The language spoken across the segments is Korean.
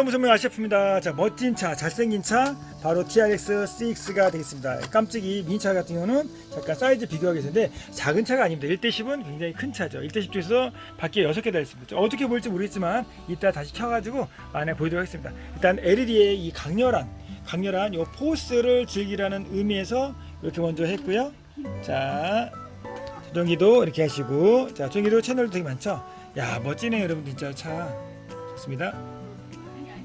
무슨 아셰프입니다. 자 멋진 차 잘생긴 차 바로 TRX6가 되겠습니다. 깜찍이 미니차 같은 경우는 잠깐 사이즈 비교하겠는데 작은 차가 아닙니다. 1대10은 굉장히 큰 차죠. 1대10 중에서 밖에 6개 달렸습니다. 어떻게 볼지 모르겠지만 이따 다시 켜가지고 안에 보여드리도록 하겠습니다. 일단 LED의 이 강렬한 강렬한 요 포스를 즐기라는 의미에서 이렇게 먼저 했고요. 자 조정기도 이렇게 하시고 자 조정기도 채널도 되게 많죠? 야 멋지네요 여러분. 진짜 차. 좋습니다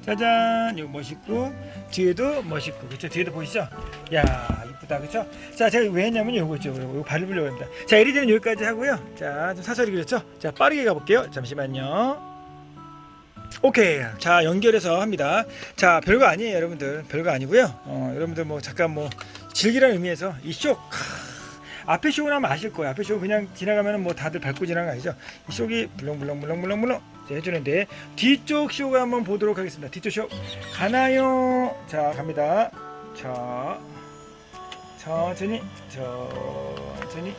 짜잔. 이거 멋있고 뒤에도 멋있고 그렇죠 뒤에도 보이시죠? 야 이쁘다 그렇죠 자 제가 왜 했냐면 요거 있죠. 요거 밟으려고 합니다. 자 LED는 여기까지 하고요. 자 좀 사설이 그렇죠? 자 빠르게 가볼게요. 잠시만요. 오케이. 자 연결해서 합니다. 자 별거 아니에요 여러분들. 별거 아니고요. 어, 여러분들 뭐 잠깐 뭐 즐기라는 의미에서 이쇼 앞에 쇼는 하면 아실 거예요. 앞에 쇼 그냥 지나가면 뭐 다들 밟고 아니죠? 이 쇼이 물렁물렁물렁물렁물렁. 해주는데 뒤쪽 쇼가 한번 보도록 하겠습니다. 뒤쪽 쇼. 가나요? 자 갑니다. 자 천천히. 천천히.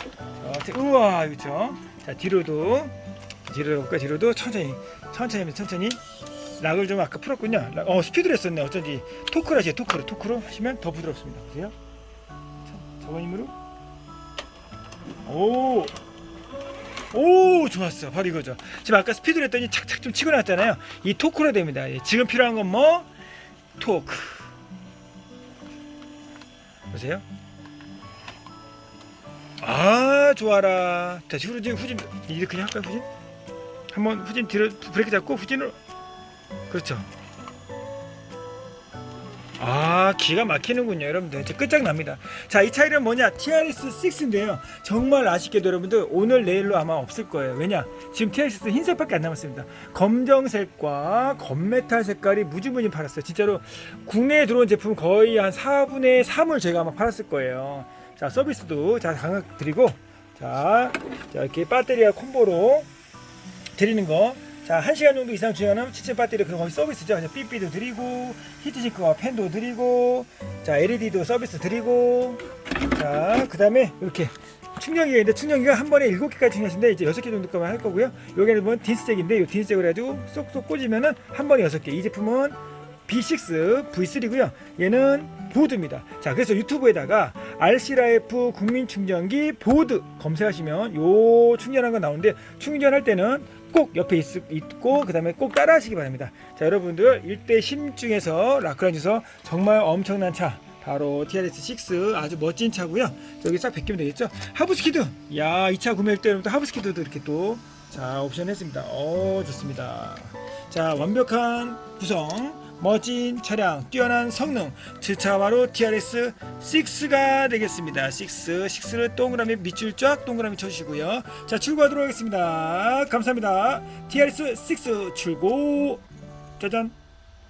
천천히. 우와 그렇죠 자 뒤로도. 뒤로 볼까? 뒤로도 천천히. 천천히 천천히. 락을 좀 아까 풀었군요. 락- 어 스피드로 했었네. 어쩐지 토크로 하세요 토크로 토크로 하시면 더 부드럽습니다. 보세요. 자, 저번 힘으로 오. 오 좋았어. 바로 이거죠. 지금 아까 스피드로 했더니 착착 좀 치고 나왔잖아요. 이 토크로 됩니다. 예, 지금 필요한 건 뭐? 토크. 보세요. 아 좋아라. 자 후진 후진 이제 그냥 할까요 후진? 한번 후진 뒤로 브레이크 잡고 후진으로. 그렇죠 아 기가 막히는군요 여러분들. 이제 끝장납니다. 자 이 차이는 뭐냐? TRS6인데요. 정말 아쉽게도 여러분들 오늘 내일로 아마 없을 거예요. 왜냐? 지금 TRS 흰색밖에 안 남았습니다. 검정색과 검메탈 색깔이 무지무지 팔았어요. 진짜로 국내에 들어온 제품 거의 한 4분의 3을 제가 아마 팔았을 거예요. 자 서비스도 자 강력 드리고 자, 자 이렇게 배터리와 콤보로 드리는 거. 자, 1시간 정도 이상 주행하면 시체 배터리 그런 거기 서비스죠. 삐삐도 드리고 히트싱크와 팬도 드리고 자, LED도 서비스 드리고 자, 그다음에 이렇게 충전기가 있는데 충전기가 한 번에 7개까지 충전하시는데 이제 6개 정도까지만 할 거고요. 여기는 보면 딘스잭인데 이 딘스잭을 해가지고 쏙쏙 꽂으면은 한 번에 6개. 이 제품은 B6 V3고요. 얘는 보드입니다. 자, 그래서 유튜브에다가 RC라이프 국민 충전기 보드 검색하시면 요 충전한 거 나오는데 충전할 때는 꼭 옆에 있, 있고 그 다음에 꼭 따라 하시기 바랍니다. 자, 여러분들 일대 심 중에서 라크란에서 정말 엄청난 차 바로 TRS6 아주 멋진 차고요. 여기 싹 벗기면 되겠죠. 하부스키드. 야, 이 차 구매할 때 여러분들 하부스키드도 이렇게 또 자, 옵션 했습니다. 어, 좋습니다. 자, 완벽한 구성 멋진 차량, 뛰어난 성능, 주차 바로 TRS 6가 되겠습니다. 6, 6를 동그라미 밑줄 쫙 동그라미 쳐주시고요. 자, 출고하도록 하겠습니다. 감사합니다. TRS 6 출고. 짜잔.